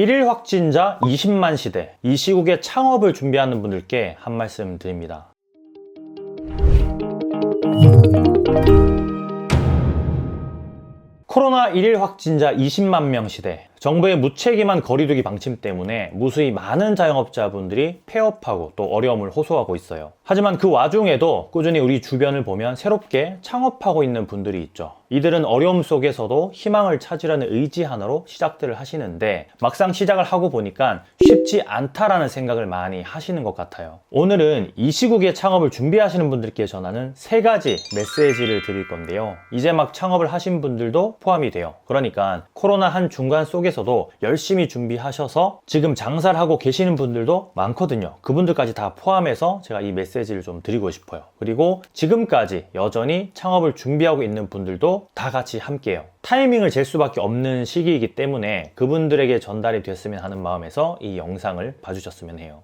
1일 확진자 20만 시대. 이 시국에 창업을 준비하는 분들께 한 말씀 드립니다. 코로나 1일 확진자 20만 명 시대. 정부의 무책임한 거리두기 방침 때문에 무수히 많은 자영업자분들이 폐업하고 또 어려움을 호소하고 있어요. 하지만 그 와중에도 꾸준히 우리 주변을 보면 새롭게 창업하고 있는 분들이 있죠. 이들은 어려움 속에서도 희망을 찾으려는 의지 하나로 시작들을 하시는데 막상 시작을 하고 보니까 쉽지 않다라는 생각을 많이 하시는 것 같아요. 오늘은 이 시국에 창업을 준비하시는 분들께 전하는 세 가지 메시지를 드릴 건데요. 이제 막 창업을 하신 분들도 포함이 돼요. 그러니까 코로나 한 중간 속에서도 열심히 준비하셔서 지금 장사를 하고 계시는 분들도 많거든요. 그분들까지 다 포함해서 제가 이 메시지를 좀 드리고 싶어요. 그리고 지금까지 여전히 창업을 준비하고 있는 분들도 다 같이 함께해요. 타이밍을 잴 수밖에 없는 시기이기 때문에 그분들에게 전달이 됐으면 하는 마음에서 이 영상을 봐주셨으면 해요.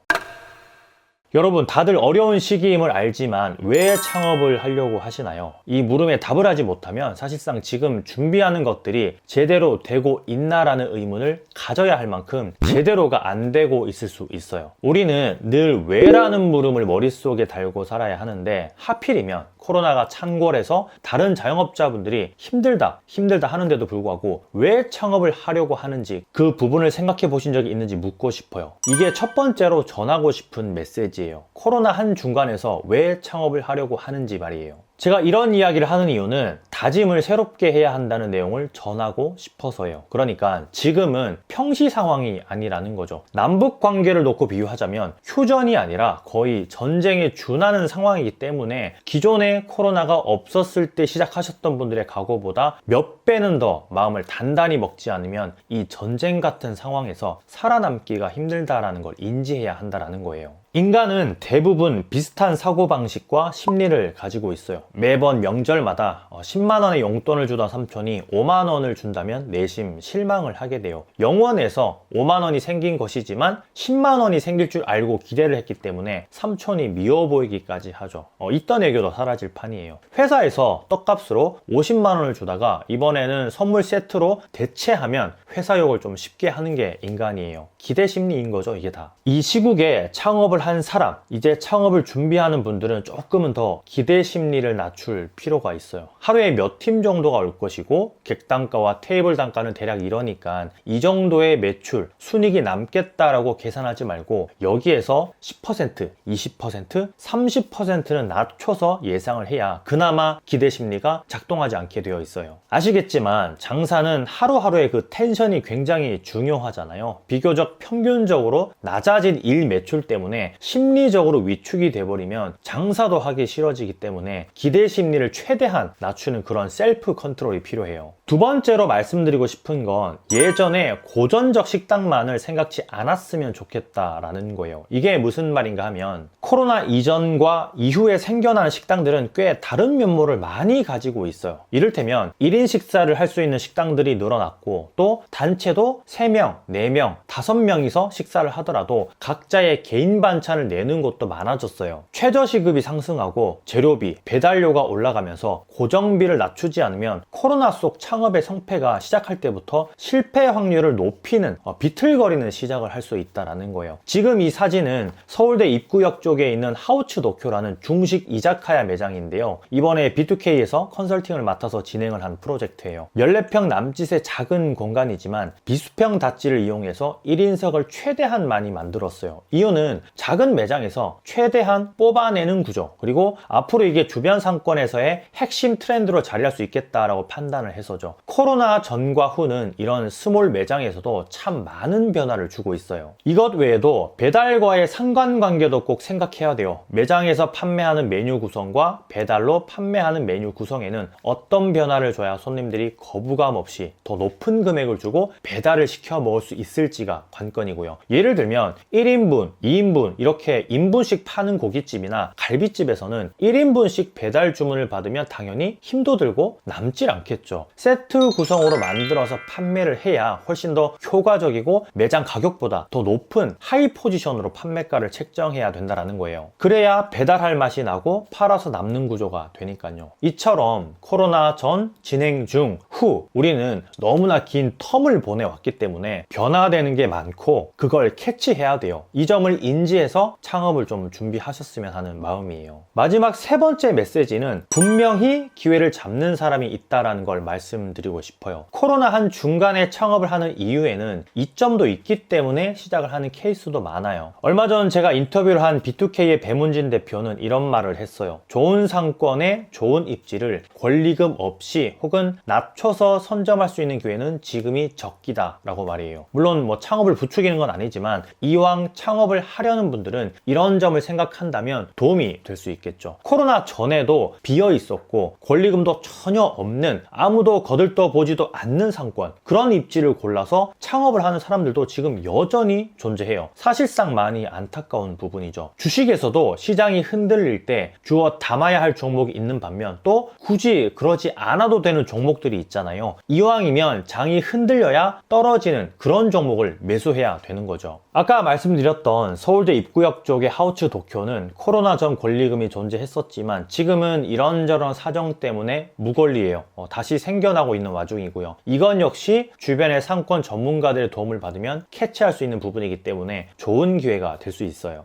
여러분 다들 어려운 시기임을 알지만 왜 창업을 하려고 하시나요? 이 물음에 답을 하지 못하면 사실상 지금 준비하는 것들이 제대로 되고 있나라는 의문을 가져야 할 만큼 제대로가 안 되고 있을 수 있어요. 우리는 늘 왜라는 물음을 머릿속에 달고 살아야 하는데 하필이면 코로나가 창궐해서 다른 자영업자분들이 힘들다, 힘들다 하는데도 불구하고 왜 창업을 하려고 하는지 그 부분을 생각해 보신 적이 있는지 묻고 싶어요. 이게 첫 번째로 전하고 싶은 메시지예요. 코로나 한 중간에서 왜 창업을 하려고 하는지 말이에요. 제가 이런 이야기를 하는 이유는 다짐을 새롭게 해야 한다는 내용을 전하고 싶어서요. 그러니까 지금은 평시 상황이 아니라는 거죠. 남북 관계를 놓고 비유하자면 휴전이 아니라 거의 전쟁에 준하는 상황이기 때문에 기존에 코로나가 없었을 때 시작하셨던 분들의 각오보다 몇 배는 더 마음을 단단히 먹지 않으면 이 전쟁 같은 상황에서 살아남기가 힘들다라는 걸 인지해야 한다라는 거예요. 인간은 대부분 비슷한 사고방식과 심리를 가지고 있어요. 매번 명절마다 10만 원의 용돈을 주던 삼촌이 5만 원을 준다면 내심 실망을 하게 돼요. 영원에서 5만 원이 생긴 것이지만 10만 원이 생길 줄 알고 기대를 했기 때문에 삼촌이 미워 보이기까지 하죠. 어, 있던 애교도 사라질 판이에요. 회사에서 떡값으로 50만 원을 주다가 이번에는 선물 세트로 대체하면 회사 욕을 좀 쉽게 하는 게 인간이에요. 기대 심리인 거죠, 이게 다. 이 시국에 창업을 한 사람, 이제 창업을 준비하는 분들은 조금은 더 기대 심리를 낮출 필요가 있어요. 하루에 몇 팀 정도가 올 것이고, 객단가와 테이블 단가는 대략 이러니까 이 정도의 매출, 순익이 남겠다라고 계산하지 말고, 여기에서 10%, 20%, 30%는 낮춰서 예상을 해야 그나마 기대 심리가 작동하지 않게 되어 있어요. 아시겠지만, 장사는 하루하루의 그 텐션이 굉장히 중요하잖아요. 비교적 평균적으로 낮아진 일 매출 때문에 심리적으로 위축이 돼버리면 장사도 하기 싫어지기 때문에 기대 심리를 최대한 낮추는 그런 셀프 컨트롤이 필요해요. 두 번째로 말씀드리고 싶은 건 예전에 고전적 식당만을 생각지 않았으면 좋겠다라는 거예요. 이게 무슨 말인가 하면 코로나 이전과 이후에 생겨난 식당들은 꽤 다른 면모를 많이 가지고 있어요. 이를테면 1인 식사를 할 수 있는 식당들이 늘어났고 또 단체도 3명, 4명, 5명이서 식사를 하더라도 각자의 개인 반찬을 내는 곳도 많아졌어요. 최저시급이 상승하고 재료비, 배달료가 올라가면서 고정비를 낮추지 않으면 코로나 속 창업의 성패가 시작할 때부터 실패 확률을 높이는 어, 비틀거리는 시작을 할 수 있다라는 거예요. 지금 이 사진은 서울대 입구역 쪽에 있는 하우츠 도쿄라는 중식 이자카야 매장인데요. 이번에 B2K에서 컨설팅을 맡아서 진행을 한 프로젝트예요. 14평 남짓의 작은 공간이지만 비수평 닷지를 이용해서 1인석을 최대한 많이 만들었어요. 이유는 작은 매장에서 최대한 뽑아내는 구조 그리고 앞으로 이게 주변 상권에서의 핵심 트렌드로 자리할 수 있겠다라고 판단을 해서죠. 코로나 전과 후는 이런 스몰 매장에서도 참 많은 변화를 주고 있어요. 이것 외에도 배달과의 상관관계도 꼭 생각해야 돼요. 매장에서 판매하는 메뉴 구성과 배달로 판매하는 메뉴 구성에는 어떤 변화를 줘야 손님들이 거부감 없이 더 높은 금액을 주고 배달을 시켜 먹을 수 있을지가 관건이고요. 예를 들면 1인분, 2인분 이렇게 인분씩 파는 고깃집이나 갈비집에서는 1인분씩 배달 주문을 받으면 당연히 힘도 들고 남질 않겠죠. 세트 구성으로 만들어서 판매를 해야 훨씬 더 효과적이고 매장 가격보다 더 높은 하이 포지션으로 판매가를 책정해야 된다라는 거예요. 그래야 배달할 맛이 나고 팔아서 남는 구조가 되니까요. 이처럼 코로나 전, 진행 중, 후 우리는 너무나 긴 텀을 보내왔기 때문에 변화되는 게 많고 그걸 캐치해야 돼요. 이 점을 인지해서 창업을 좀 준비하셨으면 하는 마음이에요. 마지막 세 번째 메시지는 분명히 기회를 잡는 사람이 있다라는 걸 말씀 드리고 싶어요. 코로나 한 중간에 창업을 하는 이유에는 이점도 있기 때문에 시작을 하는 케이스도 많아요. 얼마 전 제가 인터뷰를 한 B2K의 배문진 대표는 이런 말을 했어요. 좋은 상권에 좋은 입지를 권리금 없이 혹은 낮춰서 선점할 수 있는 기회는 지금이 적기다 라고 말이에요. 물론 뭐 창업을 부추기는 건 아니지만 이왕 창업을 하려는 분들은 이런 점을 생각한다면 도움이 될 수 있겠죠. 코로나 전에도 비어 있었고 권리금도 전혀 없는 아무도 거 들떠 보지도 않는 상권 그런 입지를 골라서 창업을 하는 사람들도 지금 여전히 존재해요. 사실상 많이 안타까운 부분이죠. 주식에서도 시장이 흔들릴 때 주어 담아야 할 종목이 있는 반면 또 굳이 그러지 않아도 되는 종목들이 있잖아요. 이왕이면 장이 흔들려야 떨어지는 그런 종목을 매수해야 되는 거죠. 아까 말씀드렸던 서울대 입구역 쪽의 하우츠 도쿄는 코로나 전 권리금이 존재했었지만 지금은 이런저런 사정 때문에 무권리예요. 어, 다시 생겨나고 있는 와중이고요. 이건 역시 주변의 상권 전문가들의 도움을 받으면 캐치할 수 있는 부분이기 때문에 좋은 기회가 될 수 있어요.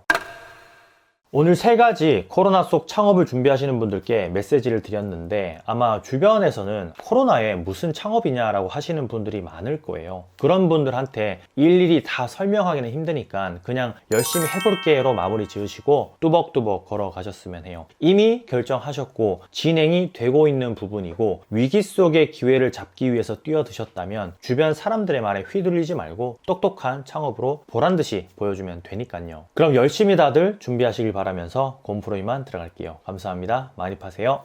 오늘 세 가지 코로나 속 창업을 준비하시는 분들께 메시지를 드렸는데 아마 주변에서는 코로나에 무슨 창업이냐라고 하시는 분들이 많을 거예요. 그런 분들한테 일일이 다 설명하기는 힘드니까 그냥 열심히 해볼게로 마무리 지으시고 뚜벅뚜벅 걸어가셨으면 해요. 이미 결정하셨고 진행이 되고 있는 부분이고 위기 속의 기회를 잡기 위해서 뛰어드셨다면 주변 사람들의 말에 휘둘리지 말고 똑똑한 창업으로 보란 듯이 보여주면 되니까요. 그럼 열심히 다들 준비하시길 바라면서 곰프로 이만 들어갈게요. 감사합니다. 많이 파세요.